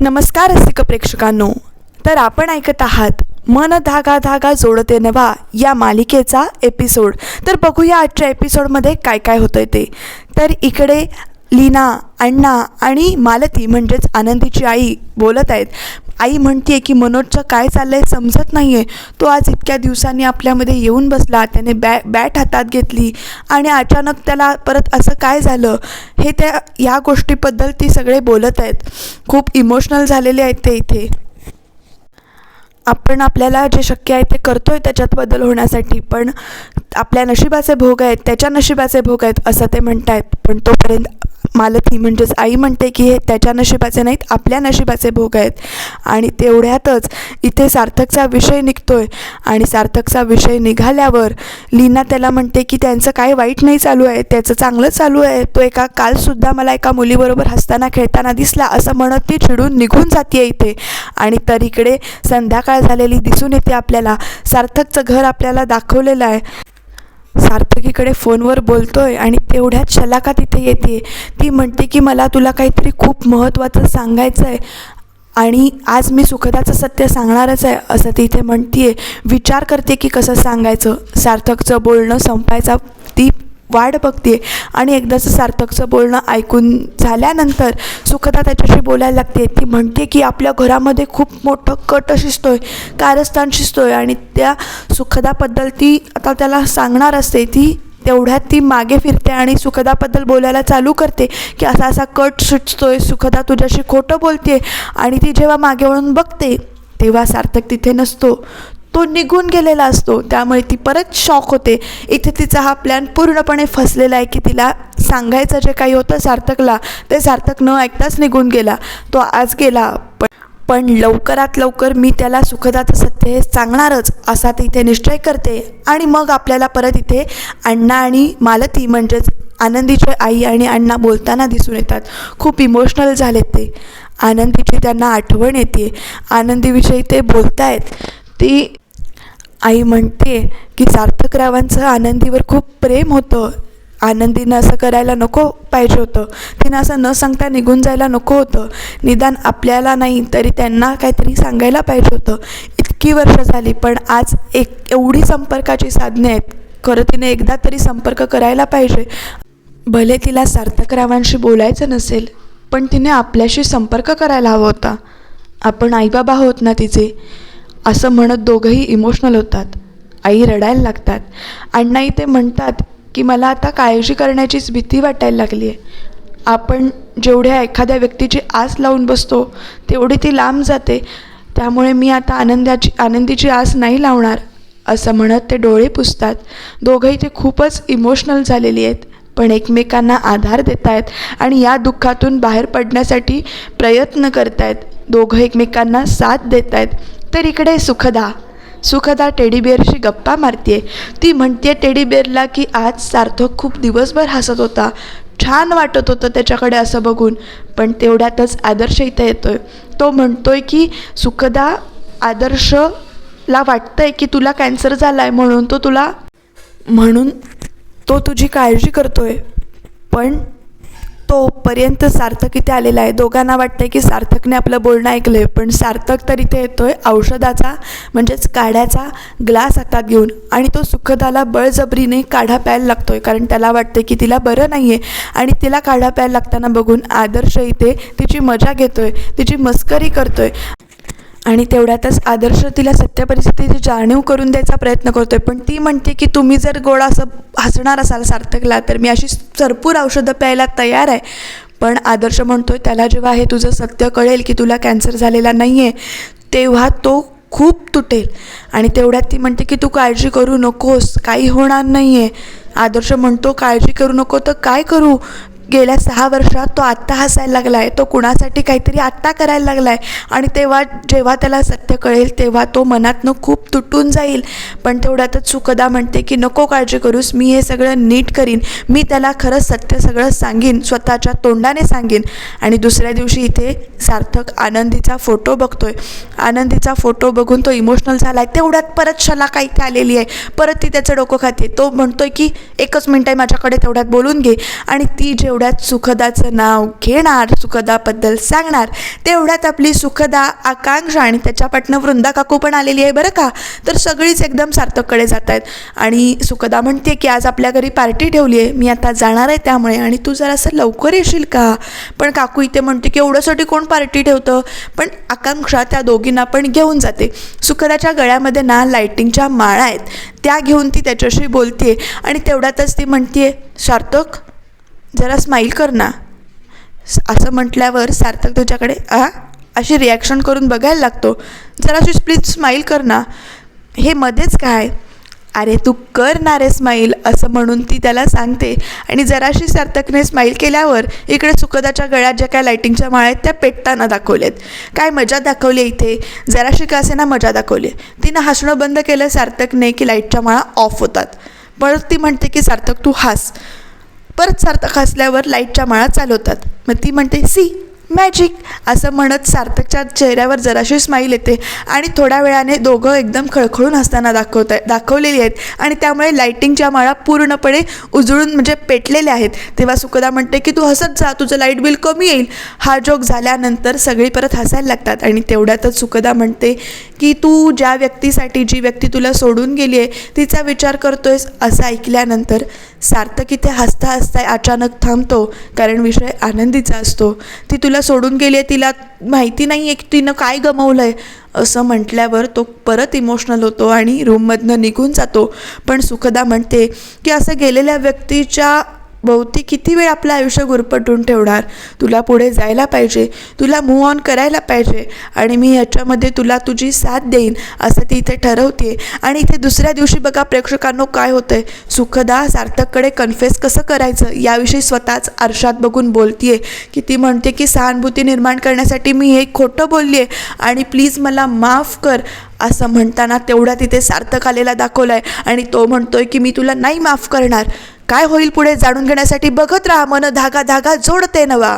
नमस्कार रसिक प्रेक्षकांनो. तर आपण ऐकत आहात मन धागा धागा जोडते नवा या मालिकेचा एपिसोड तर बघूया आजच्या एपिसोडमध्ये काय काय होतंय ते. तर इकडे लीना अण्णा आणि मालती म्हणजेच आनंदीची आई बोलत आहेत. आई म्हणते की मनोजचं काय चाललं आहे समजत नाही आहे तो आज इतक्या दिवसांनी आपल्यामध्ये येऊन बसला. त्याने बॅ बॅट हातात घेतली आणि अचानक त्याला परत असं काय झालं? हे त्या या गोष्टीबद्दल ती सगळे बोलत आहेत. खूप इमोशनल झालेले आहेत ते इथे. आपण आपल्याला जे शक्य आहे ते करतो आहे त्याच्यात बदल होण्यासाठी पण आपल्या नशिबाचे भोग आहेत त्याच्या नशिबाचे भोग आहेत असं ते म्हणत आहेत पण तोपर्यंत मालती म्हणजेच आई म्हणते की हे त्याच्या नशिबाचे नाहीत आपल्या नशिबाचे भोग आहेत. आणि तेवढ्यातच इथे सार्थकचा विषय निघतो आहे आणि सार्थकचा विषय निघाल्यावर लीना त्याला म्हणते की त्यांचं काय वाईट नाही चालू आहे त्याचं चांगलं चालू आहे. तो एका कालसुद्धा मला एका मुलीबरोबर हसताना खेळताना दिसला असं म्हणत ती चिडून निघून जाते इथे. आणि तर इकडे संध्याकाळ झालेली दिसून येते आपल्याला. सार्थकचं घर आपल्याला दाखवलेलं आहे. सार्थकीकडे फोनवर बोलतो आहे आणि तेवढ्यात शलाका तिथे येते. ती म्हणते की मला तुला काहीतरी खूप महत्त्वाचं सांगायचं आहे आणि आज मी सुखदाचं सत्य सांगणारच आहे असं ती इथे म्हणते विचार करते की कसं सांगायचं? सार्थकचं बोलणं संपायचा ती वाट बघते. आणि एकदाचं सार्थकचं बोलणं ऐकून झाल्यानंतर सुखदा त्याच्याशी बोलायला लागते. ती म्हणते की आपल्या घरामध्ये खूप मोठं कट शिजतो आहे कारस्थान शिजतोय आणि त्या सुखदाबद्दल ती आता त्याला सांगणार असते. ती तेवढ्यात ती मागे फिरते आणि सुखदाबद्दल बोलायला चालू करते की असा असा कट सुचतोय सुखदा तुझ्याशी खोटं बोलते. आणि ती जेव्हा मागे वळून बघते तेव्हा सार्थक तिथे नसतो. तो निघून गेलेला असतो. त्यामुळे ती परत शॉक होते. इथे तिचा हा प्लॅन पूर्णपणे फसलेला आहे की तिला सांगायचं जे काही होतं सार्थकला ते सार्थक न ऐकताच निघून गेला. तो आज गेला. पण पण लवकरात लवकर मी त्याला सुखदाचं सत्य हे सांगणारच असा ती इथे निश्चय करते. आणि मग आपल्याला परत इथे अण्णा आणि मालती म्हणजेच आनंदीचे आई आणि अण्णा बोलताना दिसून येतात. खूप इमोशनल झालेत ते. आनंदीची त्यांना आठवण येते. आनंदीविषयी ते बोलतायत. ती आई म्हणते की सार्थकरावांचं आनंदीवर खूप प्रेम होतं. आनंदीनं असं करायला नको पाहिजे होतं. तिनं असं न सांगता निघून जायला नको होतं. निदान आपल्याला नाही तरी त्यांना काहीतरी सांगायला पाहिजे होतं. इतकी वर्ष झाली पण आज एक एवढी संपर्काची साधने आहेत. खरं तिने एकदा तरी संपर्क करायला पाहिजे. भले तिला सार्थकरावांशी बोलायचं नसेल पण तिने आपल्याशी संपर्क करायला हवा होता. आपण आईबाबा आहोत ना तिचे. असं म्हणत दोघंही इमोशनल होतात. आई रडायला लागतात. अण्णाई ते म्हणतात की मला आता काळजी करण्याचीच भीती वाटायला लागली आहे आपण जेवढ्या एखाद्या व्यक्तीची आस लावून बसतो तेवढी ती लांब जाते. त्यामुळे मी आता आनंदाची आनंदीची आस नाही लावणार असं म्हणत ते डोळे पुसतात. दोघंही ते खूपच इमोशनल झालेली आहेत पण एकमेकांना आधार देत आहेत आणि या दुःखातून बाहेर पडण्यासाठी प्रयत्न करत आहेत दोघं एकमेकांना साथ देत आहेत तर इकडे सुखदा सुखदा टेडीबिअरशी गप्पा मारते ती म्हणते टेडीबिअरला की आज सार्थक खूप दिवसभर हसत होता. छान वाटत होतं त्याच्याकडे असं बघून पण तेवढ्यातच आदर्श इथं येतोय. तो म्हणतोय की सुखदा आदर्शला वाटतंय की तुला कॅन्सर झाला आहे म्हणून तो तुला म्हणून तो तुझी काळजी करतोय. पण तोपर्यंत सार्थक इथे आलेला आहे. दोघांना वाटतं आहे की सार्थकने आपलं बोलणं ऐकलं आहे पण सार्थक तर इथे येतो आहे औषधाचा म्हणजेच काढ्याचा ग्लास हातात घेऊन आणि तो सुखदाला बळजबरीने काढा प्यायला लागतो आहे कारण त्याला वाटतं की तिला बरं नाही आहे आणि तिला काढा प्यायला लागताना बघून आदर्श इथे तिची मजा घेतो आहे तिची मस्करी करतो आहे आणि तेवढ्यातच आदर्श तिला सत्य परिस्थितीची जाणीव करून द्यायचा प्रयत्न करतो आहे पण ती म्हणते की तुम्ही जर गोड असं हसणार असाल सार्थकला तर मी अशी भरपूर औषधं प्यायला तयार आहे. पण आदर्श म्हणतो आहे त्याला जेव्हा हे तुझं सत्य कळेल की तुला कॅन्सर झालेला नाही आहे तेव्हा तो खूप तुटेल. आणि तेवढ्यात ती म्हणते की तू काळजी करू नकोस काही होणार नाही आहे आदर्श म्हणतो काळजी करू नको तर काय करू? गेल्या सहा वर्षात तो आत्ता हसायला लागला आहे तो कुणासाठी काहीतरी आत्ता करायला लागला आहे आणि तेव्हा जेव्हा त्याला सत्य कळेल तेव्हा तो मनातनं खूप तुटून जाईल. पण तेवढ्यातच सुखदा म्हणते की नको काळजी करूस मी हे सगळं नीट करीन. मी त्याला खरं सत्य सगळं सांगीन स्वतःच्या तोंडाने सांगीन. आणि दुसऱ्या दिवशी इथे सार्थक आनंदीचा फोटो बघतोय. आनंदीचा फोटो बघून तो इमोशनल झाला आहे तेवढ्यात परत शलाका इथे आलेली आहे. परत ती त्याचं डोकं खाते. तो म्हणतोय की एकच मिनिट आहे माझ्याकडे तेवढ्यात बोलून घे. आणि ती जेव तेवढ्यात सुखदाचं नाव घेणार सुखदाबद्दल सांगणार तेवढ्यात आपली सुखदा आकांक्षा आणि त्याच्यापाटनं वृंदा काकू पण आलेली आहे बरं का? तर सगळीच एकदम सार्थककडे जात आहेत आणि सुखदा म्हणते की आज आपल्या घरी पार्टी ठेवली आहे मी आता जाणार आहे त्यामुळे आणि तू जरासं लवकर येशील का? पण काकू इथे म्हणते की एवढ्यासाठी कोण पार्टी ठेवतं? पण आकांक्षा त्या दोघींना पण घेऊन जाते. सुखदाच्या गळ्यामध्ये ना लायटिंगच्या माळा आहेत. त्या घेऊन ती त्याच्याशी बोलते आणि तेवढ्यातच ती म्हणते सार्थक जरा स्माईल कर ना. असं म्हटल्यावर सार्थक तुझ्याकडे आ अशी रिॲक्शन करून बघायला लागतो. जराशी प्लीज स्माईल कर ना. हे मध्येच काय? अरे तू कर ना रे स्माईल असं म्हणून ती त्याला सांगते. आणि जराशी सार्थकने स्माईल केल्यावर इकडे सुखदाच्या गळ्यात ज्या काय लायटिंगच्या माळा आहेत त्या पेटताना दाखवल्यात काय मजा दाखवली इथे? जराशी का असे ना मजा दाखवली? तिनं हसणं बंद केलं सार्थकने की लाईटच्या माळा ऑफ होतात. परत ती म्हणते की सार्थक तू हास. परत सार्थक हसल्यावर लाईटच्या माळा चालवतात. मग ती म्हणते सी मॅजिक असं म्हणत सार्थकच्या चेहऱ्यावर जराशी स्माईल येते. आणि थोड्या वेळाने दोघं एकदम खळखळून हसताना दाखवत आहे दाखवलेली आहेत. आणि त्यामुळे लाईटिंगच्या माळा पूर्णपणे उजळून म्हणजे पेटलेल्या आहेत. तेव्हा सुखदा म्हणते की तू हसत जा तुझं लाइट बिल कमी येईल. हा जोक झाल्यानंतर सगळी परत हसायला लागतात. आणि तेवढ्यातच सुखदा म्हणते की तू ज्या व्यक्तीसाठी जी व्यक्ती तुला सोडून गेली आहे तिचा विचार करतोयस? असं ऐकल्यानंतर सार्थक इथे हसता हसता अचानक थांबतो कारण विषय आनंदीचा असतो. ती तुला सोडून गेली आहे तिला माहिती नाही आहे की तिनं काय गमवलं आहे असं म्हटल्यावर तो परत इमोशनल होतो आणि रूममधनं निघून जातो. पण सुखदा म्हणते की असं गेलेल्या व्यक्तीच्या भोवती किती वेळ आपलं आयुष्य गुरपटून ठेवणार? तुला पुढे जायला पाहिजे तुला मूव ऑन करायला पाहिजे आणि मी याच्यामध्ये तुला तुझी साथ देईन असं ती इथे ठरवते आणि इथे दुसऱ्या दिवशी बघा प्रेक्षकांनो काय होतंय. सुखदा सार्थककडे कन्फेस कसं करायचं? याविषयी स्वतःच आरशात बघून बोलतीये. की ती म्हणते की सहानुभूती निर्माण करण्यासाठी मी हे खोटं बोलली आहे आणि प्लीज मला माफ कर असं म्हणताना तेवढा तिथे सार्थक आलेला दाखवला आहे आणि तो म्हणतोय की मी तुला नाही माफ करणार. काय होईल पुढे जाणून घेण्यासाठी बघत राहा. मन धागा धागा जोडते नवा.